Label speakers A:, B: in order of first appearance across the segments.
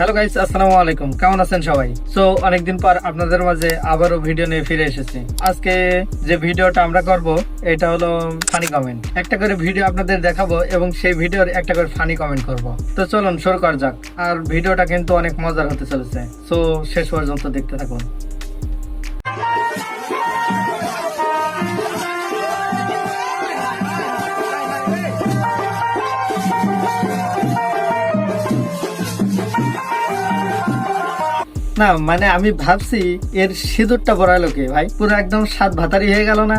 A: Hello guys আসসালামু আলাইকুম। কেমন আছেন সবাই? সো অনেকদিন পর আপনাদের মাঝে আবারও ভিডিও নিয়ে ফিরে এসেছি। আজকে যে ভিডিওটা আমরা করব, এটা হলো ফানি কমেন্ট একটা করে ভিডিও আপনাদের দেখাবো এবং সেই ভিডিওর একটা করে ফানি কমেন্ট করব। তো চলুন, শুরু কর যাক। আর ভিডিওটা কিন্তু অনেক মজার হতে চলেছে। সো শেষ পর্যন্ত দেখতে থাকুন। না মানে আমি ভাবছি এর সিঁদুরটা পড়ালো কে ভাই। পুরো একদম সাত ভাতারি হয়ে গেল না।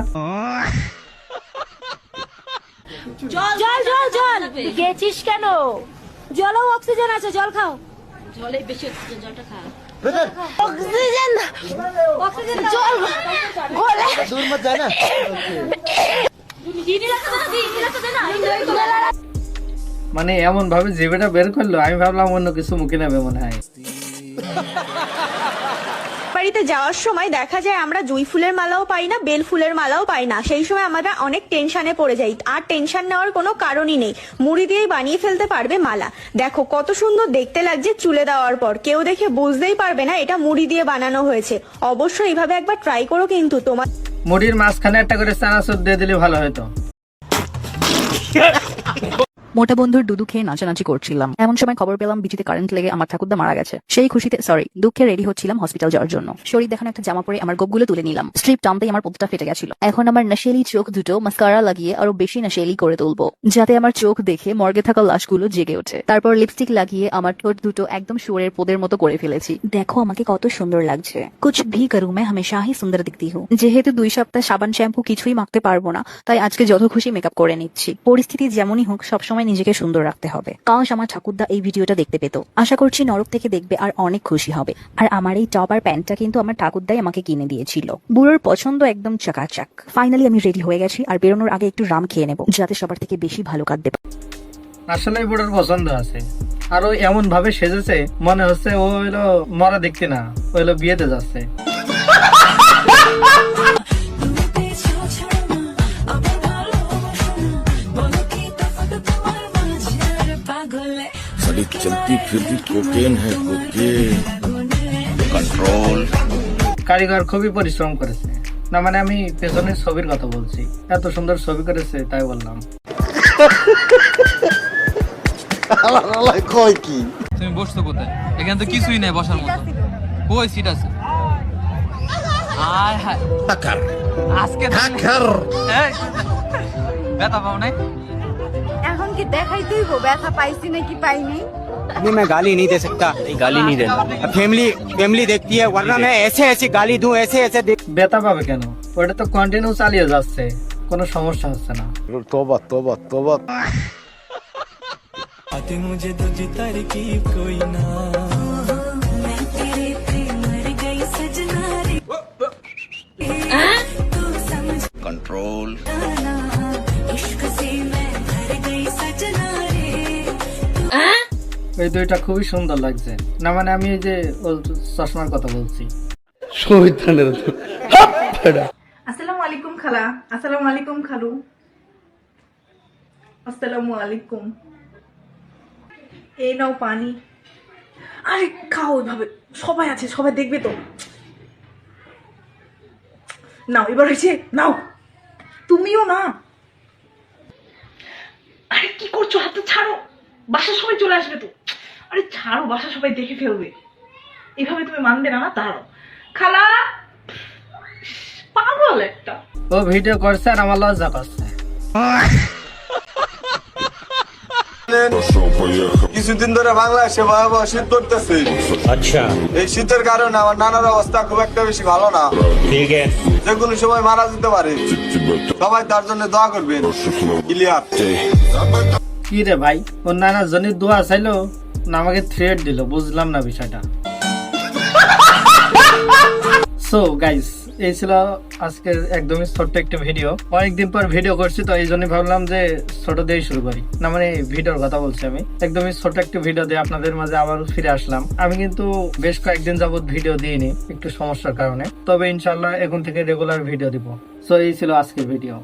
B: জল জল জল জল। গেছিস কেন? জলও অক্সিজেন আছে জল খাও।
C: জলে বেশি জলটা
B: অক্সিজেন? অক্সিজেন জল গলে।
C: চিনি রাখতে দে না চিনি রাখতে দে না
A: মানে এমন ভাবে জিভেটা বের করল আমি ভাবলাম অন্য কিছু মুখে নেবে মনে হয়।
D: বাড়িতে যাওয়ার সময় দেখা যায় আমরা জুই ফুলের মালাও পাই না বেল ফুলের মালাও পাই না। সেই সময় আমরা অনেক টেনশনে পড়ে যাই। আর টেনশন নেওয়ার কোনো কারণই নেই। মুড়ি দিয়েই বানিয়ে ফেলতে পারবে মালা। দেখো কত সুন্দর দেখতে লাগছে চুলে দেওয়ার পর। কেউ দেখে বুঝতেই পারবে না এটা মুড়ি দিয়ে বানানো হয়েছে। অবশ্যই এইভাবে একবার ট্রাই করো কিন্তু তোমার
A: মুড়ির মাঝখানে একটা করে চানাচুর দিয়ে দিলে ভালো হতো।
E: মোটা বন্ধুর দুদু খেয়ে নাচানাচি করছিলাম। এমন সময় খবর পেলাম বিচিতে কারেন্ট লেগে আমার ঠাকুরদা মারা গেছে। সেই খুশিতে সরি দুঃখে রেডি হচ্ছিলাম হসপিটাল যাওয়ার জন্য। শরীর দেখানো একটা জামা পরে আমার গোপগুলো তুলে নিলাম। স্ট্রিপ টানতেই আমার পদটা ফেটে গেছিল। এখন আমার নশেলি চোখ দুটো মাস্কারা লাগিয়ে আরও বেশি নশেলি করে তুলবো, যাতে আমার চোখ দেখে মর্গে থাকা লাশগুলো জেগে ওঠে। তারপর লিপস্টিক লাগিয়ে আমার ঠোঁট দুটো একদম সুরের পোদের মতো করে ফেলেছি। দেখো আমাকে কত সুন্দর লাগছে। কুছ ভি করু মে হামেশা হি সুন্দর দিখতি হু যেহেতু দুই সপ্তাহ সাবান শ্যাম্পু কিছুই মাখতে পারব না, তাই আজকে যত খুশি মেকআপ করে নিচ্ছি। পরিস্থিতি যেমনই হোক, সবসময় নিজেকে সুন্দর রাখতে হবে। কাশ আমার ঠাকুরদা এই ভিডিওটা দেখতে পেত। আশা করছি নরক থেকে দেখবে আর অনেক খুশি হবে। আর আমার এই টপ আর প্যান্টটা কিন্তু আমার ঠাকুরদাই আমাকে কিনে দিয়েছিল। বুড়োর পছন্দ একদম চাকাচাক। ফাইনালি আমি রেডি হয়ে গেছি আর বেরোনোর আগে একটু রাম খেয়ে নেব, যাতে সবার থেকে বেশি ভালো কাটবে
A: আসলে বুড়োর পছন্দ আছে। আর ও এমন ভাবে সেজেছে, মনে হচ্ছে ও হইল মরা দেখতে না ও বিয়েতে যাচ্ছে।
F: बड़ी चलती फिरती कोकेन है कोकेन कंट्रोल
A: কারিগর খুবই পরিশ্রম করেছে না মানে আমি পেছনের ছবির কথা বলছি এত সুন্দর ছবি করেছে তাই বললাম
G: তুমি বসছো কোথায় এখানে তো কিছুই নেই বসার মতো কই সিট আছে আয় হায় আজকে এই, ব্যথা পাও নাই
B: এখন কি দেখাই তুইব ব্যথা পাইছি নাকি পাইনি
H: नहीं मैं गाली नहीं दे सकता गाली नहीं देना फैमिली फैमिली देखती है वरना मैं ऐसे ऐसे गाली दूं ऐसे ऐसे दे
A: ব্যথা পাবে কেন ওটা তো কন্টিনিউ চালিয়ে যাচ্ছে কোনো সমস্যা হচ্ছে না
F: तोबा तोबा तोबा कंट्रोल
A: ওই দুইটা খুবই সুন্দর লাগছে। না মানে আমি এই যে চশমার কথা বলছি।
D: আসসালামু আলাইকুম খালা। আসসালামু আলাইকুম খালু। আসসালামু আলাইকুম। এই নাও পানি। আরে খাও ওইভাবে। সবাই আছে সবাই দেখবে তো। নাও এবার হয়েছে নাও। তুমিও না। আরে কি করছ? হাতটা ছাড়ো। বাসার সবাই চলে আসবে তো। আরে ছাড়ো বাসা সবাই দেখে ফেলবে। এভাবে তুমি মানবে না না? তারও খালা! পাগল একটা।
A: ও ভিডিও করছে আর আমার লজ্জা করছে
I: কিছুদিন ধরে বাংলাদেশে ভয়াবহ শীত পড়তেছে এই শীতের কারণে আমার নানার অবস্থা খুব একটা বেশি ভালো না। যে কোনো সময় মারা যেতে পারে। সবাই তার জন্য দোয়া করবেন।
A: কি রে ভাই ওর নানার জন্য দোয়া চাইলো? আমাকে থ্রেড দিল, বুঝলাম না বিষয়টা। সো গাইস এই ছিল আজকের একদমই ছোট্ট একটা ভিডিও অনেকদিন পর ভিডিও করছি, তো এই জন্য ভাবলাম যে ছোট দিয়েই শুরু করি। না মানে ভিডিওর কথা বলছি আমি। একদমই ছোট একটা ভিডিও দিয়ে আপনাদের মাঝে আবার ফিরে আসলাম। আমি কিন্তু বেশ কয়েকদিন যাবত ভিডিও দিইনি, একটু সমস্যার কারণে। তবে ইনশাল্লাহ এখন থেকে রেগুলার ভিডিও দিব। সো এই ছিল আজকের ভিডিও